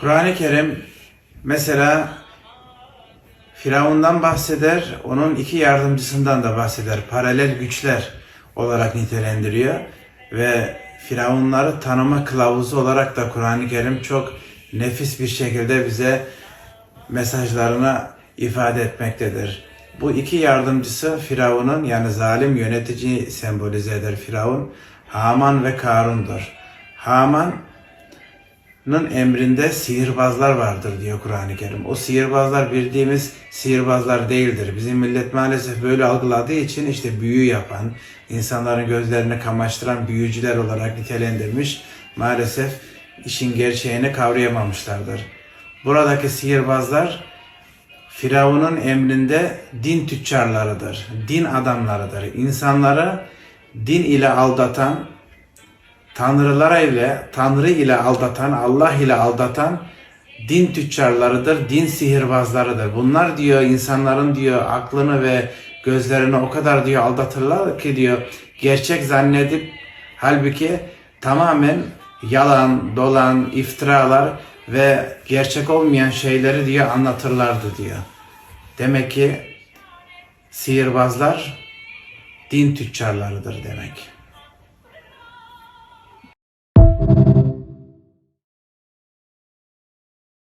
Kur'an-ı Kerim mesela Firavundan bahseder, onun iki yardımcısından da bahseder. Paralel güçler olarak nitelendiriyor ve Firavunları tanıma kılavuzu olarak da Kur'an-ı Kerim çok nefis bir şekilde bize mesajlarını ifade etmektedir. Bu iki yardımcısı Firavun'un yani zalim yönetici sembolize eder Firavun. Haman ve Karun'dur. Haman'ın emrinde sihirbazlar vardır diyor Kur'an-ı Kerim. O sihirbazlar bildiğimiz sihirbazlar değildir. Bizim millet maalesef böyle algıladığı için işte büyü yapan, insanların gözlerini kamaştıran büyücüler olarak nitelendirmiş. Maalesef işin gerçeğini kavrayamamışlardır. Buradaki sihirbazlar Firavun'un emrinde din tüccarlarıdır, din adamlarıdır. İnsanları din ile aldatan, tanrılara ile, tanrı ile aldatan, Allah ile aldatan din tüccarlarıdır, din sihirbazlarıdır. Bunlar diyor insanların diyor aklını ve gözlerini o kadar diyor aldatırlar ki diyor gerçek zannedip halbuki tamamen yalan, dolan, iftiralar ve gerçek olmayan şeyleri diyor anlatırlardı diyor. Demek ki sihirbazlar din tüccarlarıdır demek.